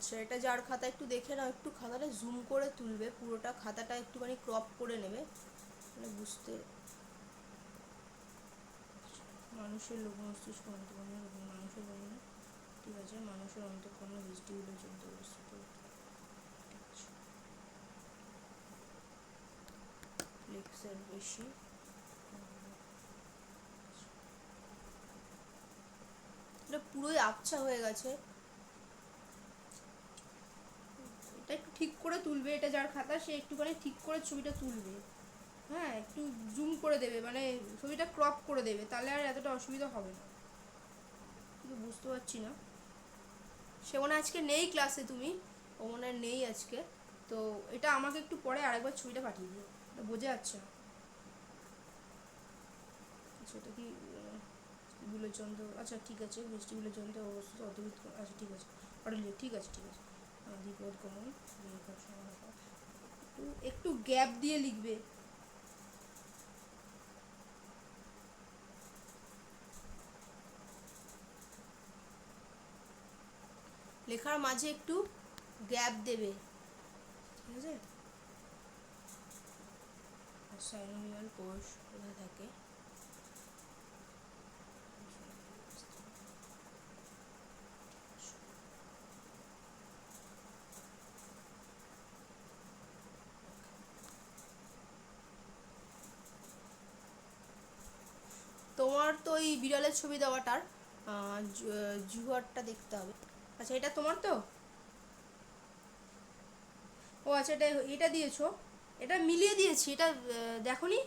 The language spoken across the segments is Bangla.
আচ্ছা এটা যার খাতা একটু দেখে নাও, একটু খাতাটা জুম করে তুলবে, পুরোটা খাতাটা একটুখানি ক্রপ করে নেবে। মানে বুঝতে মানুষের লোক মস্তিষ্ক অন্তকরণ মানুষের বর্ণনা। ঠিক আছে, মানুষের অন্তকরণ দৃষ্টিগুলো চলতে অবস্থিত বেশি। এটা পুরোই আবছা হয়ে গেছে। এটা একটু ঠিক করে তুলবে, এটা যার খাতা সে একটুখানি ঠিক করে ছবিটা তুলবে। হ্যাঁ একটু জুম করে দেবে মানে ছবিটা ক্রপ করে দেবে, তাহলে আর এতটা অসুবিধা হবে না। কিন্তু বুঝতে পারছি না। সে মনে আজকে নেই ক্লাসে তুমি ও মনে নেই আজকে। তো এটা আমাকে একটু পরে আরেকবার ছবিটা পাঠিয়ে দিও বোঝা যাচ্ছে না। আচ্ছা এটা কি বিলোচন্দ্র আচ্ছা ঠিক আছে বৃষ্টি বিলোচন্দ্র অবস্থিত অদ্ভুত আচ্ছা ঠিক আছে পাঠালে ঠিক আছে ঠিক আছে। একটু একটু গ্যাপ দিয়ে লিখবে। লেখার মাঝে একটু গ্যাপ দেবে। ঠিক আছে? সাইনোভিয়াল কোষ কোথায় থাকে? তোমার তো ওই বিড়ালের ছবি দেওয়াটার জুয়ারটা দেখতে হবে। আচ্ছা এটা তোমার তো? ও আচ্ছা এটা এটা দিয়েছ। এটা মিলিয়ে দিয়েছি এটা দেখো দেখোনি?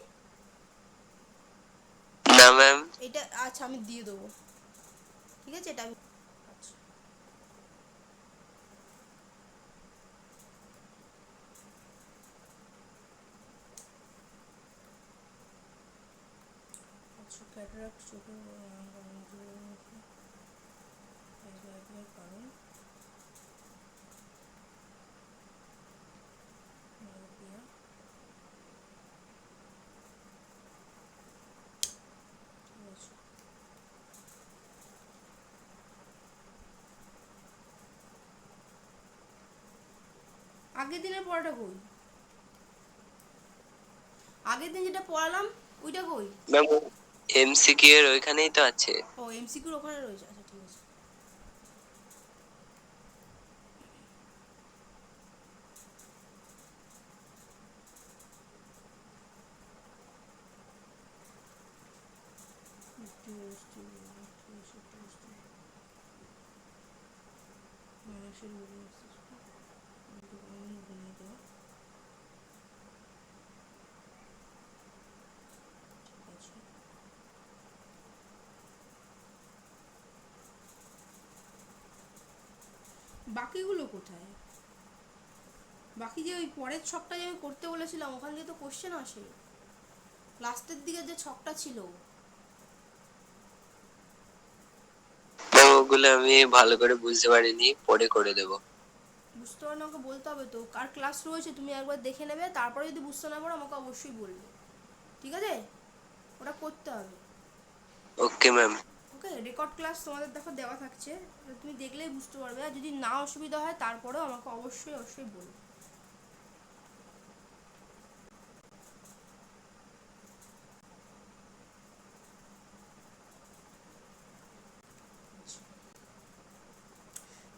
না ম্যাম এটা আচ্ছা আমি দিয়ে দেবো। ঠিক আছে এটা আমি আচ্ছা ক্যাটারাক্ট চোখের কারণ আগের দিনের পড়াটা কই? আগের দিন যেটা পড়ালাম ওইটা কই? এমসিকিউ এর ওইখানেই তো আছে। ও এমসিকিউর ওখানে রয়েছে। আচ্ছা ঠিক আছে। মানুষের মস্তিষ্ক ঘুমিয়ে দেওয়া ঠিক আছে বাকিগুলো কোথায়? বাকি যে ওই পরের ছকটা যে আমি করতে বলেছিলাম ওখান থেকে তো কোশ্চেন আসে। লাস্টের দিকে যে ছকটা ছিল। ওগুলো আমি ভালো করে বুঝতে পারিনি পরে করে দেব। বুঝতে পারলে আমাকে বলতে হবে তো কার ক্লাস রয়েছে তুমি একবার দেখে নেবে তারপরে যদি বুঝতে না পারো আমাকে অবশ্যই বলবে। ঠিক আছে? ওটা করতে হবে। Okay ma'am okay record class তোমাদের দেখো দেওয়া থাকছে। তুমি দেখলেই বুঝতে পারবে। আর যদি না অসুবিধা হয়, তারপরেও আমাকে অবশ্যই অবশ্যই বলবে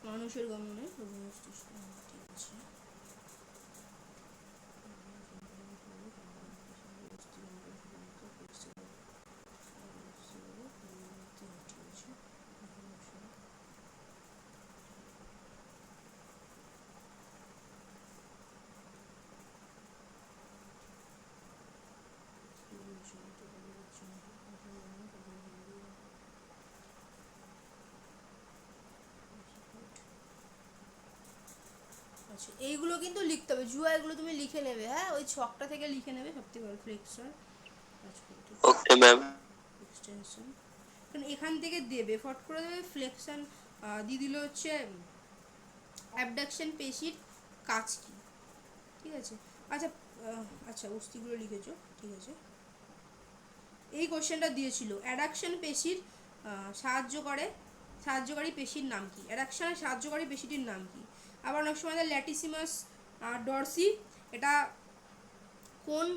মানুষের গমনে রোগ আচ্ছা এইগুলো কিন্তু লিখতে হবে। জুয়া এগুলো তুমি লিখে নেবে হ্যাঁ? ওই ছকটা থেকে লিখে নেবে সবথেকে ভালো ফ্লেক্সর ওকে ম্যাম এক্সটেনশন কারণ এখান থেকে দেবে ফট করে দেবে ফ্লেকশন দিয়ে দিল হচ্ছে অ্যাবডাকশন পেশির কাজ কি? ঠিক আছে? আচ্ছা আচ্ছা অস্থিগুলো লিখেছো ঠিক আছে? এই কোশ্চেনটা দিয়েছিল। অ্যাডাকশন পেশির সাহায্য করে। সাহায্যকারী পেশির নাম কি? অ্যাডাকশনের সাহায্যকারী পেশিটির নাম কি? আবার অনেক সময় ল্যাটিসিমাস ডরসি, এটা কোন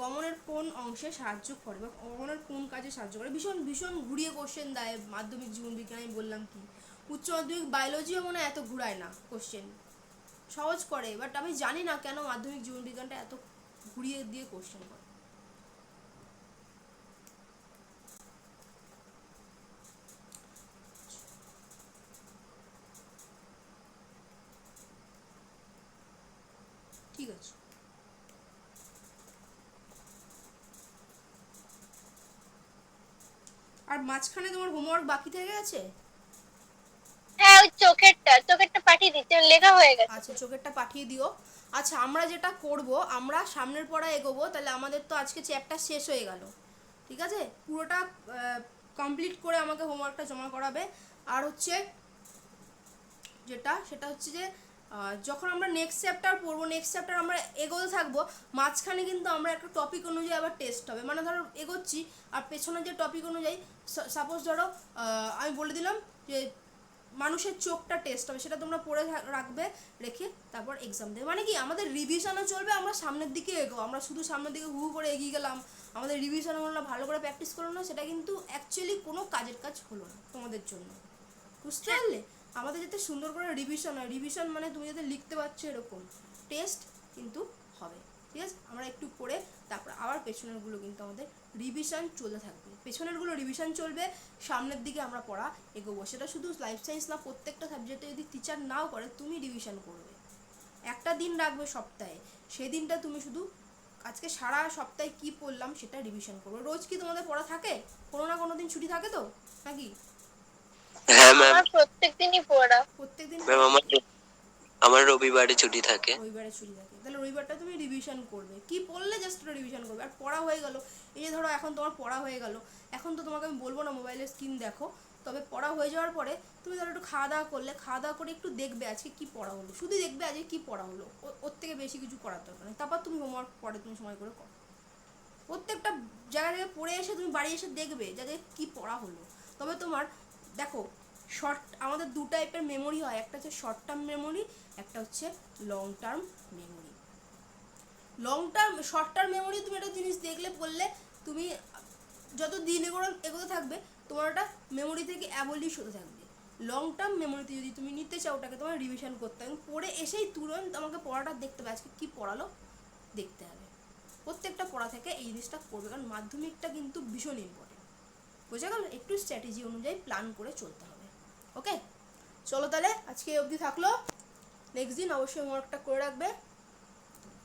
গমনের কোন অংশে সাহায্য করে বা গমনের কোন কাজে সাহায্য করে? ভীষণ ভীষণ ঘুরিয়ে কোশ্চেন দেয় মাধ্যমিক জীবন বিজ্ঞান, আমি বললাম কি? উচ্চ মাধ্যমিক বায়োলজিও মনে এত ঘুরায় না কোশ্চেন সহজ করে বাট আমি জানি না কেন মাধ্যমিক জীবন বিজ্ঞানটা এত ঘুরিয়ে দিয়ে কোশ্চেন করে। ঠিক আছে। আর মাঝখানে তোমার হোমওয়ার্ক বাকি থেকে গেছে? হ্যাঁ ওই চোখেরটা চোখেরটা পাঠিয়ে ওর লেখা হয়ে গেছে। আচ্ছা চোখেরটা পাঠিয়ে দিও। আচ্ছা আমরা যেটা করব আমরা সামনের পড়া এগোবো তাহলে আমাদের তো আজকে চ্যাপ্টার শেষ হয়ে গেল। ঠিক আছে? পুরোটা কমপ্লিট করে আমাকে হোমওয়ার্কটা জমা করাবে। আর হচ্ছে যেটা সেটা হচ্ছে যে যখন আমরা নেক্সট চ্যাপ্টার পড়ব নেক্সট চ্যাপ্টার আমরা এগোতে থাকব মাঝখানে কিন্তু আমরা একটা টপিক অনুযায়ী আবার টেস্ট হবে। মানে ধরো এগোচ্ছি আর পেছনে যে টপিক অনুযায়ী সাপোজ ধরো আমি বলে দিলাম যে মানুষের চোখটা টেস্ট হবে সেটা তোমরা পড়ে রাখবে রেখে তারপর এক্সাম দেবে। মানে কি আমাদের রিভিশনও চলবে আমরা সামনের দিকে এগো আমরা শুধু সামনের দিকে হু হু করে এগিয়ে গেলাম আমাদের রিভিশন হলো না ভালো করে প্র্যাকটিস করল না সেটা কিন্তু অ্যাকচুয়ালি কোনো কাজের কাজ হলো না তোমাদের জন্য। বুঝতে পারলে? আমাদের যাতে সুন্দর করে রিভিশন হয়। রিভিশন মানে তুমি যাতে লিখতে পারছ এরকম। টেস্ট কিন্তু হবে। ঠিক আছে? আমরা একটু করে তারপর আবার পেছনেরগুলো কিন্তু আমাদের রিভিশন চলতে থাকবে। পেছনেরগুলো রিভিশন চলবে, সামনের দিকে আমরা পড়া এগোবো। সেটা শুধু লাইফ সায়েন্স না, প্রত্যেকটা সাবজেক্টে যদি টিচার নাও করে, তুমি রিভিশন করবে। একটা দিন রাখবে সপ্তাহে। সেই দিনটা তুমি শুধু আজকে সারা সপ্তাহে কি পড়লাম সেটা রিভিশন করবে। রোজ কি তোমাদের পড়া থাকে? কোনো না কোনো দিন ছুটি থাকে তো? নাকি? হ্যাঁ ম্যাম আমার প্রত্যেক দিনই পড়া। প্রত্যেক দিন ম্যাম আমার আমার রবিবারে ছুটি থাকে। রবিবারে ছুটি থাকে। তাহলে রবিবারটা তুমি রিভিশন করবে। কি পড়লে জাস্ট রিভিশন করবে? আর পড়া হয়ে গেল। এই যে ধরো এখন তোমার পড়া হয়ে গেল। এখন তো তোমাকে আমি বলব না মোবাইলের স্ক্রিন দেখো। তবে পড়া হয়ে যাওয়ার পরে তুমি ধরো একটু খাওয়া দাওয়া করলে খাওয়া দাওয়া করে একটু দেখবে আজকে কি পড়া হলো। শুধু দেখবে আজকে কি পড়া হলো। ও- ওর থেকে বেশি কিছু করার দরকার নেই। তারপর তুমি হোমওয়ার্ক পরে তুমি সময় করে করো। প্রত্যেকটা জায়গা থেকে পড়ে এসে তুমি বাড়ি এসে দেখবে যাতে কি পড়া হলো। তবে তোমার দেখো শর্ট আমাদের দু টাইপের মেমোরি হয়। একটা হচ্ছে শর্ট টার্ম মেমোরি একটা হচ্ছে long term memory long term short term memory তুমি একটা জিনিস দেখলে বললে তুমি যত দিন এগোনো, এগোতে থাকবে, তোমার ওটা মেমোরি থেকে অ্যাবলিশ হতে থাকবে। লং টার্ম মেমোরিতে যদি তুমি নিতে চাও, ওটাকে তোমার রিভিশন করতে হবে। পড়ে এসেই তুরন্ত আমাকে পড়াটা দেখতে হবে। আজকে কী পড়ালো? দেখতে হবে। প্রত্যেকটা পড়া থেকে এই জিনিসটা করবে। কারণ মাধ্যমিকটা কিন্তু ভীষণ ইম্পর্টেন্ট বোঝা গেল? একটু স্ট্র্যাটেজি অনুযায়ী প্ল্যান করে চলতে হবে। ওকে চলো তাহলে আজকে অবধি থাকল। নেক্সট দিন অবশ্যই হোমওয়ার্কটা করে রাখবে।